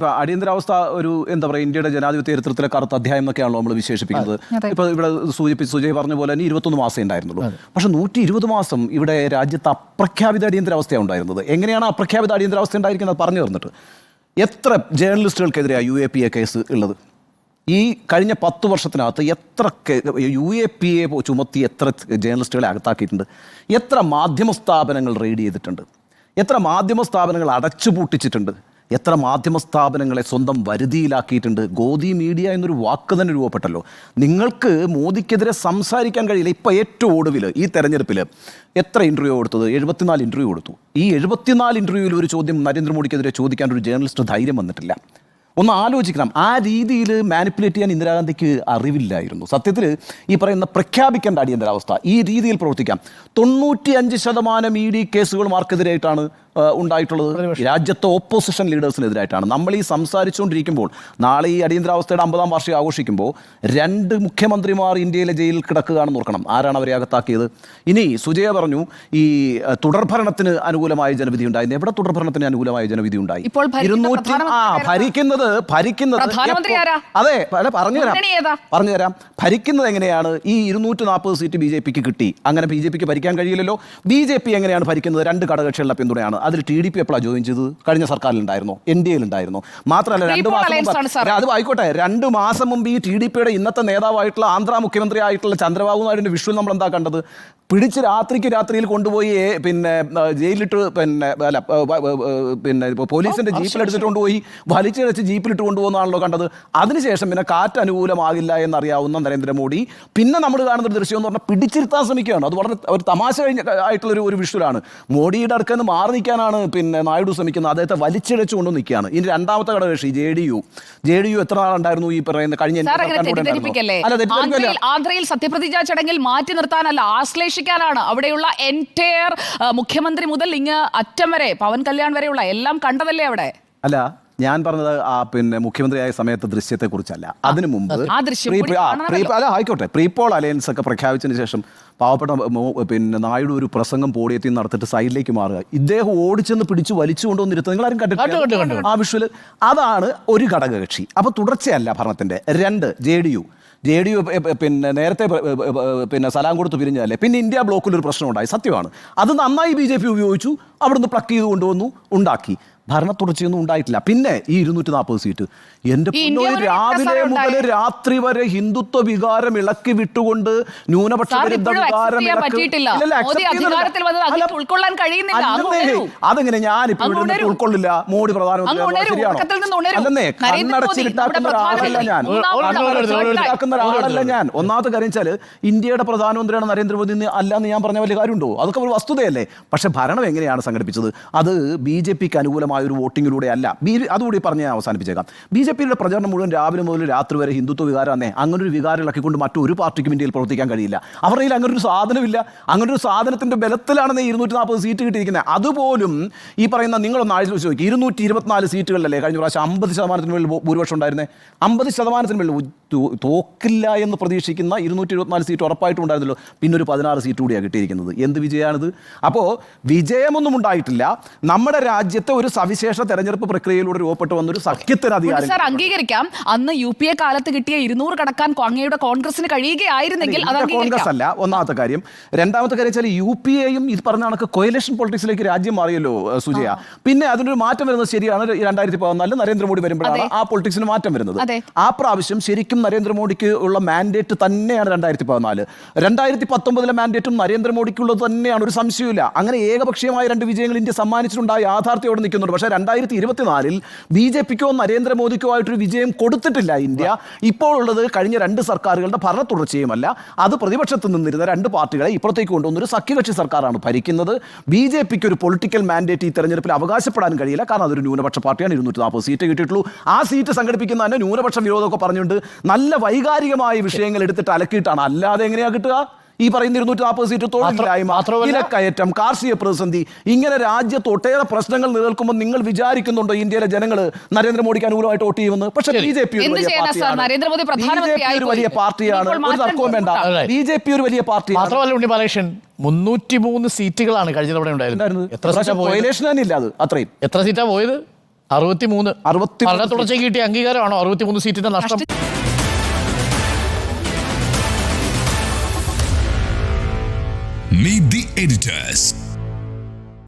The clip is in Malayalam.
ഇപ്പൊ അടിയന്തരാവസ്ഥ ഒരു എന്താ പറയുക ഇന്ത്യയുടെ ജനാധിപത്യ ചരിത്രത്തിലെ കറുത്ത അധ്യായം എന്നൊക്കെയാണല്ലോ നമ്മൾ വിശേഷിപ്പിക്കുന്നത്. ഇപ്പൊ ഇവിടെ സൂചിപ്പിച്ച് സുജയ് പറഞ്ഞ പോലെ തന്നെ ഇരുപത്തൊന്ന് മാസം ഉണ്ടായിരുന്നുള്ളൂ. പക്ഷെ നൂറ്റി ഇരുപത് മാസം ഇവിടെ രാജ്യത്ത് അപ്രഖ്യാപിത അടിയന്തരാവസ്ഥയാണ് ഉണ്ടായിരുന്നത്. എങ്ങനെയാണ് അപ്രഖ്യാപിത അടിയന്തരാവസ്ഥ ഉണ്ടായിരിക്കുന്നത് പറഞ്ഞു തന്നിട്ട്? എത്ര ജേർണലിസ്റ്റുകൾക്കെതിരെയാണ് U A P A case ഉള്ളത്? ഈ കഴിഞ്ഞ പത്ത് വർഷത്തിനകത്ത് എത്ര യു എ പി എ ചുമത്തി എത്ര ജേർണലിസ്റ്റുകളെ അകത്താക്കിയിട്ടുണ്ട്? എത്ര മാധ്യമ സ്ഥാപനങ്ങൾ റെയ്ഡ് ചെയ്തിട്ടുണ്ട്? എത്ര മാധ്യമ സ്ഥാപനങ്ങൾ അടച്ചുപൂട്ടിച്ചിട്ടുണ്ട്? എത്ര മാധ്യമ സ്ഥാപനങ്ങളെ സ്വന്തം വരുതിയിലാക്കിയിട്ടുണ്ട്. ഗോദി മീഡിയ എന്നൊരു വാക്ക് തന്നെ രൂപപ്പെട്ടല്ലോ. നിങ്ങൾക്ക് മോദിക്കെതിരെ സംസാരിക്കാൻ കഴിയില്ല. ഇപ്പോൾ ഏറ്റവും ഒടുവിൽ ഈ തെരഞ്ഞെടുപ്പിൽ എത്ര ഇന്റർവ്യൂ കൊടുത്തത്? എഴുപത്തിനാല് ഇന്റർവ്യൂ കൊടുത്തു. ഈ എഴുപത്തിനാല് ഇന്റർവ്യൂവിൽ ഒരു ചോദ്യം നരേന്ദ്രമോദിക്കെതിരെ ചോദിക്കാൻ ഒരു ജേർണലിസ്റ്റ് ധൈര്യം വന്നിട്ടില്ല. ഒന്ന് ആലോചിക്കണം. ആ രീതിയിൽ മാനിപ്പുലേറ്റ് ചെയ്യാൻ ഇന്ദിരാഗാന്ധിക്ക് അറിവില്ലായിരുന്നു. സത്യത്തിൽ ഈ പറയുന്ന പ്രഖ്യാപിക്കേണ്ട അടിയന്തരാവസ്ഥ ഈ രീതിയിൽ പ്രവർത്തിക്കാം. തൊണ്ണൂറ്റി അഞ്ച് ശതമാനം ഇ ഡി കേസുകൾ മാർക്കെതിരായിട്ടാണ് ഉണ്ടായിട്ടുള്ളത് രാജ്യത്തെ ഓപ്പോസിഷൻ ലീഡേഴ്സിനെതിരായിട്ടാണ് നമ്മൾ ഈ സംസാരിച്ചുകൊണ്ടിരിക്കുമ്പോൾ നാളെ ഈ അടിയന്തരാവസ്ഥയുടെ അമ്പതാം വാർഷികം ആഘോഷിക്കുമ്പോൾ രണ്ട് മുഖ്യമന്ത്രിമാർ ഇന്ത്യയിലെ ജയിലിൽ കിടക്കുകയാണെന്ന് ഓർക്കണം. ആരാണ് അവരെ അകത്താക്കിയത്? ഇനി സുജയ പറഞ്ഞു ഈ തുടർഭരണത്തിന് അനുകൂലമായ ജനവിധി ഉണ്ടായിരുന്നു എവിടെ തുടർഭരണത്തിന് അനുകൂലമായ ജനവിധി ഉണ്ടായി? ഇരുന്നൂറ്റി ആ ഭരിക്കുന്നത് ഭരിക്കുന്നത്? അതെ അല്ല പറഞ്ഞു തരാം പറഞ്ഞു തരാം ഭരിക്കുന്നത് എങ്ങനെയാണ്? ഈ ഇരുന്നൂറ്റി നാൽപ്പത് സീറ്റ് ബി ജെ പിക്ക് കിട്ടി. അങ്ങനെ ബി ജെ പിക്ക് ഭരിക്കാൻ കഴിയില്ലല്ലോ. ബി ജെ പി എങ്ങനെയാണ് ഭരിക്കുന്നത്? രണ്ട് ഘടകകക്ഷികളുടെ പിന്തുണയാണ്. അതിൽ ടി ഡി പി എപ്പോഴാണ് ജോയിൻ ചെയ്തത്? കഴിഞ്ഞ സർക്കാരിൽ ഉണ്ടായിരുന്നോ എൻ ഡി എയിൽ ഉണ്ടായിരുന്നോ മാത്രമല്ല രണ്ട് മാസം മുമ്പ് അത് ആയിക്കോട്ടെ രണ്ട് മാസം മുമ്പ് ഈ ടി ഡി പിയുടെ ഇന്നത്തെ നേതാവായിട്ടുള്ള ആന്ധ്ര മുഖ്യമന്ത്രി ആയിട്ടുള്ള ചന്ദ്രബാബു നായിഡുവിന്റെ വിഷ്വൽ നമ്മൾ എന്താ കണ്ടത്? പിടിച്ച് രാത്രിക്ക് രാത്രിയിൽ കൊണ്ടുപോയി പിന്നെ ജയിലിട്ട് പിന്നെ അല്ല പിന്നെ പോലീസിന്റെ ജീപ്പിലെടുത്തിട്ട് കൊണ്ടുപോയി വലിച്ചിഴച്ച് ജീപ്പിലിട്ട് കൊണ്ടുപോകുന്നതാണല്ലോ കണ്ടത്. അതിനുശേഷം പിന്നെ കാറ്റ് അനുകൂലമാകില്ല എന്നറിയാവുന്ന നരേന്ദ്രമോദി. പിന്നെ നമ്മൾ കാണുന്ന ഒരു ദൃശ്യം എന്ന് പറഞ്ഞാൽ പിടിച്ചിരുത്താൻ ശ്രമിക്കുകയാണ്. അത് വളരെ ഒരു തമാശ കഴിഞ്ഞ ആയിട്ടുള്ള ഒരു വിഷ്വലാണ്. മോഡിയുടെ അടുക്കൽ നിന്ന് മാറി നിൽക്കാനാണ് പിന്നെ നായിഡു ശ്രമിക്കുന്നത്. അദ്ദേഹത്തെ വലിച്ചിഴച്ചു കൊണ്ട് നിൽക്കുകയാണ്. ഇനി രണ്ടാമത്തെ ഘടകകക്ഷി J D U. J D U എത്ര നാളുണ്ടായിരുന്നു ഈ പറയുന്ന കഴിഞ്ഞ ആന്ധ്രയിൽ സത്യപ്രതിജ്ഞാ ചടങ്ങിൽ മാറ്റി നിർത്താനല്ല ആശ്ലേഷിക്കാനാണ്. അവിടെയുള്ള എന്റയർ മുഖ്യമന്ത്രി മുതൽ ഇങ്ങ് അറ്റം വരെ പവൻ കല്യാൺ വരെയുള്ള എല്ലാം കണ്ടതല്ലേ അവിടെ? അല്ല ഞാൻ പറഞ്ഞത് ആ പിന്നെ മുഖ്യമന്ത്രിയായ സമയത്ത് ദൃശ്യത്തെക്കുറിച്ചല്ല. അതിനു മുമ്പ് ആ ദൃശ്യം പ്രീ- കൂടി ആ, കാണണമല്ലോ. പ്രീ- അല്ല ആയിക്കോട്ടെ. പ്രീപോൾ അലയൻസ് ഒക്കെ പ്രഖ്യാപിച്ചതിന് ശേഷം പാവപ്പെട്ട മോ- പിന്നെ നായിഡു ഒരു പ്രസംഗം പോടിയത്തിൽ നടത്തിയിട്ട് സൈഡിലേക്ക് മാറുക. ഇദ്ദേഹം ഓടിച്ചെന്ന് പിടിച്ചു വലിച്ചു കൊണ്ടുവന്നിരുത്തുക നിങ്ങൾ ആരും കണ്ടു, കണ്ടു, കണ്ടിട്ടില്ല കണ്ടു. ആ വിഷ്വൽ അതാണ് ഒരു ഘടകകക്ഷി. അപ്പൊ തുടർച്ചയല്ല ഭരണത്തിന്റെ. രണ്ട് J D U. J D U പിന്നെ നേരത്തെ പ- പ- പ- പിന്നെ സലാം കൊടുത്ത് പിരിഞ്ഞതല്ലേ? പിന്നെ ഇന്ത്യ ബ്ലോക്കിൽ ഒരു പ്രശ്നം ഉണ്ടായി സത്യമാണ്. അത് നന്നായി ബി ജെ പി ഉപയോഗിച്ചു. അവിടുന്ന് പ്ലക്ക് ചെയ്ത് കൊണ്ടുവന്നു ഉണ്ടാക്കി. ഭരണ തുടർച്ചയൊന്നും ഉണ്ടായിട്ടില്ല. പിന്നെ ഈ ഇരുന്നൂറ്റി നാൽപ്പത് സീറ്റ്. എന്റെ ഈ പൊന്നോ, ഇന്ത്യ മുന്നണി രാവിലെ മുതൽ രാത്രി വരെ ഹിന്ദുത്വ വികാരം ഇളക്കി വിട്ടുകൊണ്ട് ന്യൂനപക്ഷ വിരുദ്ധ വികാരം അതെങ്ങനെ ഞാൻ ഇപ്പൊ അങ്ങ് ഇവിടെ ഉൾക്കൊള്ളില്ല. മോഡി പ്രധാനമന്ത്രി. അല്ലെന്നേ കണ്ണടച്ചിട്ടാക്കുന്ന ഒരാളല്ല ഞാൻ. കണ്ണടച്ചിട്ടാക്കുന്ന ഒരാളല്ല ഞാൻ. ഒന്നാമത്തെ കാര്യം വെച്ചാൽ ഇന്ത്യയുടെ പ്രധാനമന്ത്രിയാണ് നരേന്ദ്രമോദി അല്ല എന്ന് ഞാൻ പറഞ്ഞ വലിയ കാര്യമുണ്ടോ? അതൊക്കെ ഒരു വസ്തുതയല്ലേ? പക്ഷെ ഭരണം എങ്ങനെയാണ് സംഘടിപ്പിച്ചത്? അത് ബി ജെ പിക്ക് അനുകൂലമായ ഒരു വോട്ടിങ്ങിലൂടെ അല്ല. ബി അതുകൂടി പറഞ്ഞ് ഞാൻ അവസാനിപ്പിച്ചേക്കാം. ബി ജെ പിയുടെ പ്രചരണം മുഴുവൻ രാവിലെ മുതൽ രാത്രി വരെ ഹിന്ദുത്വ വികാരം തന്നെ അങ്ങനെ ഒരു വികാരം ഇളക്കിക്കൊണ്ട് മറ്റൊരു പാർട്ടിക്കും ഇന്ത്യയിൽ പ്രവർത്തിക്കാൻ കഴിയില്ല. അവരുടെ കയ്യിൽ അങ്ങനെ ഒരു സാധനമില്ല. അങ്ങനെ ഒരു സാധനത്തിന്റെ ബലത്തിലാണ് ഇരുന്നൂറ്റി നാൽപ്പത് സീറ്റ് കിട്ടിയിരിക്കുന്നത് അതുപോലും ഈ പറയുന്ന നിങ്ങളൊന്ന് ആലോചിച്ച് നോക്കി. ഇരുന്നൂറ്റി ഇരുപത്തിനാല് സീറ്റുകളിലല്ലേ കഴിഞ്ഞ പ്രാവശ്യം അമ്പത് ശതമാനത്തിന് മേളിൽ ഭൂരിപക്ഷം ഉണ്ടായിരുന്നേ? അമ്പത് ശതമാനത്തിന് മേളിൽ തോക്കില്ല എന്ന് പ്രതീക്ഷിക്കുന്ന ഇരുന്നൂറ്റി ഇരുപത്തിനാല് സീറ്റ് ഉറപ്പായിട്ടുണ്ടായിരുന്നല്ലോ പിന്നെ ഒരു പതിനാറ് സീറ്റ് കൂടിയാണ് കിട്ടിയിരിക്കുന്നത്. എന്ത് വിജയമാണിത് അപ്പോൾ വിജയമൊന്നും ഉണ്ടായിട്ടില്ല. നമ്മുടെ രാജ്യത്തെ ഒരു സവിശേഷ തെരഞ്ഞെടുപ്പ് പ്രക്രിയയിലൂടെ രൂപപ്പെട്ടു വന്നൊരു സഖ്യത്തിന് അധികാരം സാർ അംഗീകരിക്കാം. അന്ന് യു പി എ കാലത്ത് കിട്ടിയ ഇരുന്നൂറ് കടക്കാൻ അങ്ങയുടെ കോൺഗ്രസിന് കഴിയുകയായിരുന്നെങ്കിൽ കോൺഗ്രസ് അല്ല ഒന്നാമത്തെ കാര്യം. രണ്ടാമത്തെ കാര്യം വെച്ചാൽ യു പി എയും ഇത് പറഞ്ഞ കണക്ക് കൊയലേഷൻ പൊളിറ്റിക്സിലേക്ക് രാജ്യം മാറിയല്ലോ സുജയ. പിന്നെ അതിനൊരു മാറ്റം വരുന്നത് ശരിയാണ്. രണ്ടായിരത്തി പതിനാലിൽ നരേന്ദ്രമോദി വരുമ്പോഴാണ്. ആ പൊളിറ്റിക്സിന് മാറ്റം വരുന്നത്. ആ പ്രാവശ്യം ശരിക്കും നരേന്ദ്രമോദിക്ക് ഉള്ള മാൻഡേറ്റ് തന്നെയാണ് രണ്ടായിരത്തി പതിനാല് രണ്ടായിരത്തി പത്തൊമ്പതിലെ മാൻഡേറ്റും നരേന്ദ്രമോദിക്കുള്ളത് തന്നെയാണ് ഒരു സംശയമില്ല അങ്ങനെ ഏകപക്ഷീയമായ രണ്ട് വിജയങ്ങൾ ഇന്ത്യ സമ്മാനിച്ചിട്ടുണ്ടായ ആ യാഥാർത്ഥ്യോടെ നിൽക്കുന്നുണ്ട്. പക്ഷേ രണ്ടായിരത്തി ഇരുപത്തിനാലിൽ ബി ജെ പിക്കോ നരേന്ദ്രമോദിക്കോ ആയിട്ടൊരു വിജയം കൊടുത്തിട്ടില്ല ഇന്ത്യ. ഇപ്പോൾ ഉള്ളത് കഴിഞ്ഞ രണ്ട് സർക്കാരുകളുടെ ഭരണ തുടർച്ചയുമല്ല അത് പ്രതിപക്ഷത്ത് നിന്നിരുന്ന രണ്ട് പാർട്ടികളെ ഇപ്പുറത്തേക്ക് കൊണ്ടുവന്നൊരു സഖ്യകക്ഷി സർക്കാരാണ് ഭരിക്കുന്നത്. ബി ജെ പിക്ക് ഒരു പൊളിറ്റിക്കൽ മാൻഡേറ്റ് ഈ തെരഞ്ഞെടുപ്പിൽ അവകാശപ്പെടാൻ കഴിയില്ല. കാരണം അതൊരു ന്യൂനപക്ഷ പാർട്ടിയാണ്. ഇരുന്നൂറ്റി നാൽപ്പത് സീറ്റ് കിട്ടിയിട്ടുള്ളൂ. ആ സീറ്റ് സംഘടിപ്പിക്കുന്ന തന്നെ ന്യൂനപക്ഷ വിരോധമൊക്കെ പറഞ്ഞുകൊണ്ട് നല്ല വൈകാരികമായ വിഷയങ്ങൾ എടുത്തിട്ട് അലക്കിയിട്ടാണ്. അല്ലാതെ എങ്ങനെയാ കിട്ടുക? ഈ പറയുന്ന ഇരുന്നൂറ്റി നാൽപ്പത് സീറ്റ് തൊഴിലില്ലായ്മ മാത്രമല്ല- വിലക്കയറ്റം കാർഷിക പ്രതിസന്ധി ഇങ്ങനെ രാജ്യത്ത് ഒട്ടേറെ പ്രശ്നങ്ങൾ നിലനിൽക്കുമ്പോൾ നിങ്ങൾ വിചാരിക്കുന്നുണ്ടോ ഇന്ത്യയിലെ ജനങ്ങൾ നരേന്ദ്രമോദിക്ക് അനുകൂലമായിട്ട് വോട്ട് ചെയ്യുമെന്ന്? പക്ഷേ ബി ജെ പി ഒരു വലിയ പാർട്ടിയാണ്. നരേന്ദ്രമോദി ബി ജെ പി ഒരു വലിയ പാർട്ടിയാണ്. ഒരു തർക്കവും വേണ്ട. ബി ജെ പി ഒരു വലിയ പാർട്ടി മാത്രമല്ല ഉണ്ണി ബാലകൃഷ്ണൻ മുന്നൂറ്റി മൂന്ന് സീറ്റുകളാണ് കഴിഞ്ഞ തവണ ഉണ്ടായിരുന്നത്. എത്ര സീറ്റാ പോയത്? തന്നെ ഇല്ല അത്? അത്രയും. എത്ര സീറ്റാ പോയത്? അറുപത്തിമൂന്ന്. അറുപത്തി ഭരണ തുടർച്ചയ്ക്ക് കിട്ടിയ അംഗീകാരമാണോ? അറുപത്തിമൂന്ന് സീറ്റിന്റെ നഷ്ടം Meet the editors.